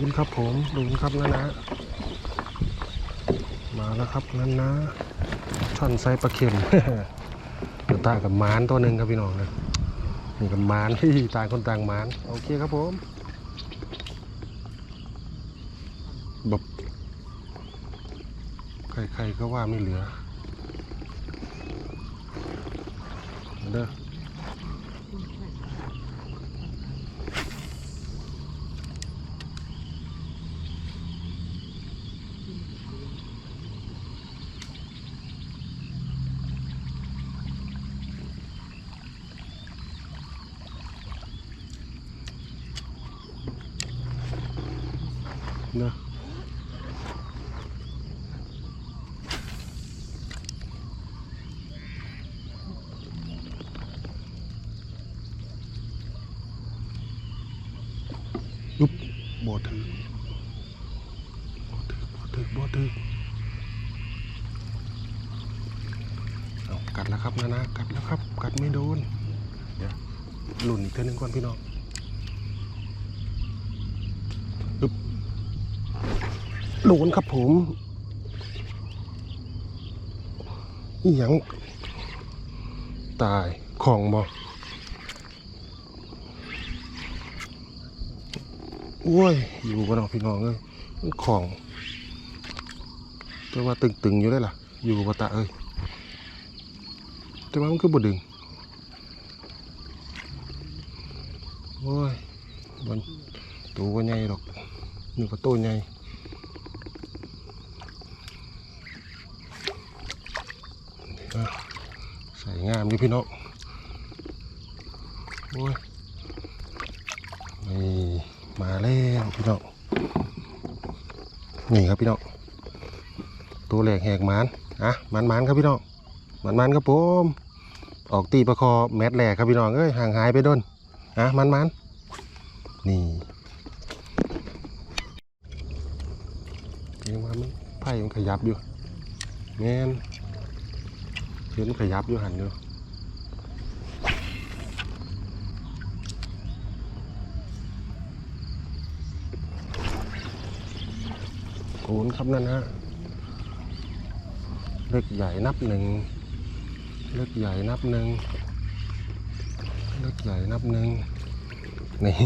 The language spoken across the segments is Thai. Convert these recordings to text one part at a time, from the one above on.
ดูนครับผมดูนครับนะนะมาแล้วครับนั่นนะช่อนไซปลาเข็มเดี๋ยวตากับมานตัวหนึ่งครับพี่น้องนะนี่กับมานที่ต่างคนต่างมานโอเคครับผมแบบใครๆก็ว่าไม่เหลือเด้อ เนอะยุบบ่ถือบ่ถือบ่ถือบ่ถือเอากัดแล้วครับนะนะ กัดแล้วครับ กัดไม่โดน เดี๋ยวหลุนอีกเท่านึงก่อนพี่น้องยุบ โดนครับผมอีหยังตายของบอโอ้ย อยู่กันเนาพี่น้องเอ้ยของแต่ว่าตึงๆอยู่ได้ล่ะ อยู่ปะตะเอ้ยแต่ว่ามันก็บ่ดึง โอ้ยมันตัวใหญ่หรอกนี่ก็ตัวใหญ่ อะ งามดิพี่น้องโอ้ยนี่มาแล้วพี่น้องนี่ครับพี่น้องตัวแหลกแหกมันอะมันมันครับพี่น้องมันมันครับผมออกตีประคอแมตแหลกครับพี่น้องเอ้ยห่างหายไปโดนอะมันมันนี่ยังว่ามันไผ่มันขยับอยู่แม่น เห็นขยับอยู่หันอยู่โอนครับนั่นฮะ เล็กใหญ่นับหนึ่ง เล็กใหญ่นับหนึ่ง เล็กใหญ่นับหนึ่ง นี่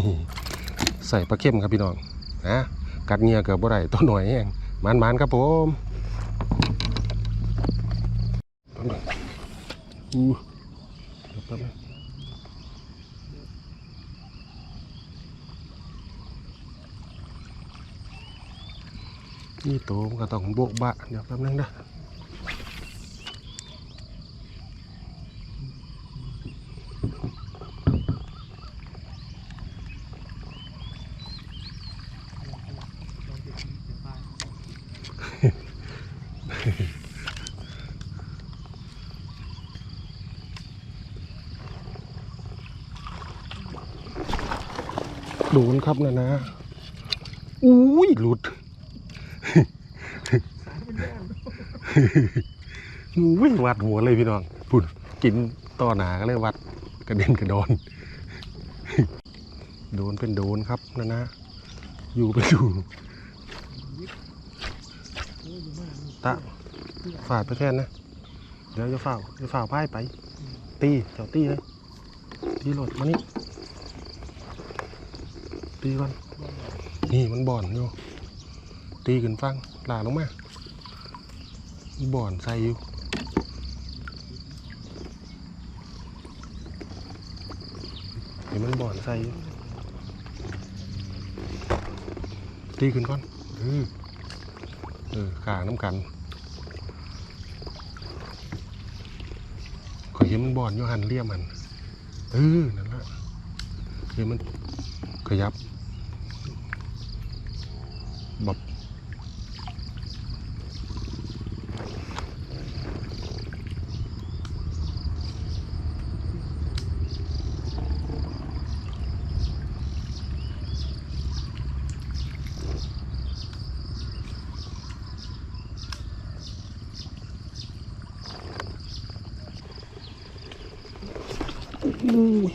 ใส่ปลาเข้มครับพี่น้อง นะ กัดเงียเกือบบ่ได้ตัวหน่อยเองมันๆครับผม อู้เดี๋ยวแป๊บนึงนี่โตมันก็ต้องโดนครับนะนะอุ้ยหลุดอุ้ยวัดหัวเลยพี่น้องพุ่นกินต่อหนาก็เลยวัดกระเด็นกระดอนโดนเป็นโดนครับนะนะ อยู่เป็นอยู่ตะฝาดไปแทนนะ เดี๋ยวจะฝ่าจะฝ่าพ่ายไป ตีเจ้าตีเลยตีโหลดมานี่ ตีก่อนนี่มันบ่อนอยู่ตีขึ้นฟังหลาลงมามีบ่อนใส่อยู่เห็นมันบ่อนใส่อยู่ตีขึ้นก่อนเออเออขาน้ำกันขอยเห็นมันบ่อนอยู่หันเลี่ยมมันเออนั่นละเห็นมันขยับ Ooh.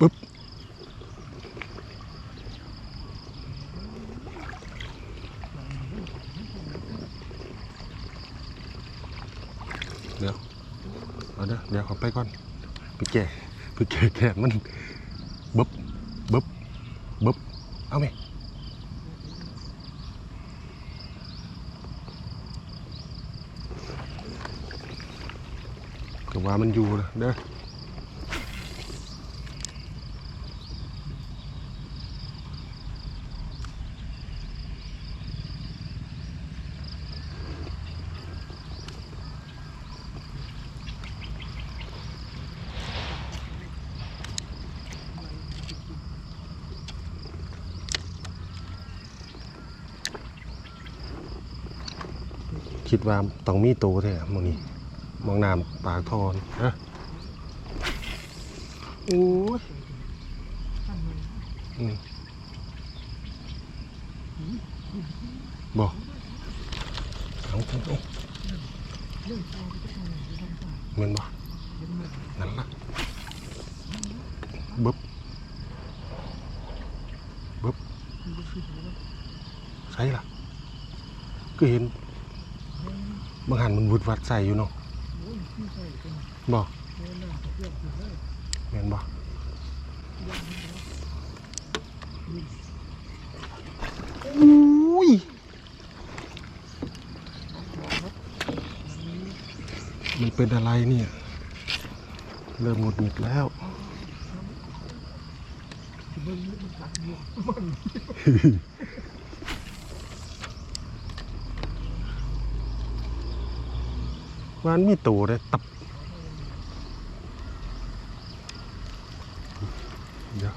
Búp. Được. Ở đó, đeo khỏi con. Bị kè, bị kè kè mình. Búp, búp, búp. Ông này. แก่ไปแก่แขนมันบึ๊บบึ๊บบึ๊บเอามก็ว่ามันอยู่นะเด้อคิดว่าต้องมีโตแท้มองนี่ มองน้ำปากทอนเอ้อโอ้ยบอกเอาเอาเอาเหมือนบ่นั่นละบึ๊บบึ๊บใช่ล่ะก็เห็นบางหันมันวุดวัดใส่อยู่เนาะ บอกเห็นบอกอุ้ยมันเป็นอะไรเนี่ย เริ่มหงุดหงิดแล้ว วานมีตูเลยตับเดี๋ยว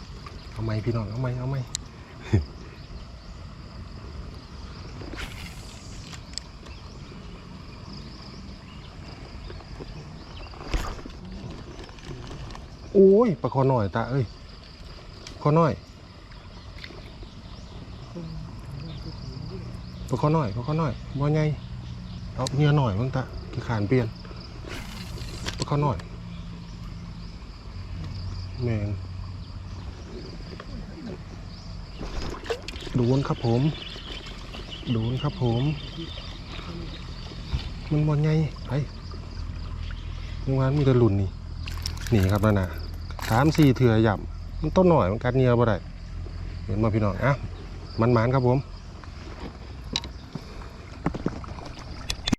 เอาไหมพี่น้อง เอาไหมเอาไหมโอ้ยปลาคอหน่อยตาเอ้ยคอหน่อยปลาคอหน่อยปลาคอหน่อยบ่ไงเอาเงียหน่อยมึงตา ขานเปลี่ยนปลาคอหน่อยแมงโดนครับผมโดนครับผม มันบอลไงไปเมื่อวานมีแต่หลุนนี่นี่ครับนั่นน่ะสามสี่เถื่อหย่ำมันต้นหน่อยมันกัดเหงียบ่ได้เห็นมาพี่น้องอะมันหมานครับผม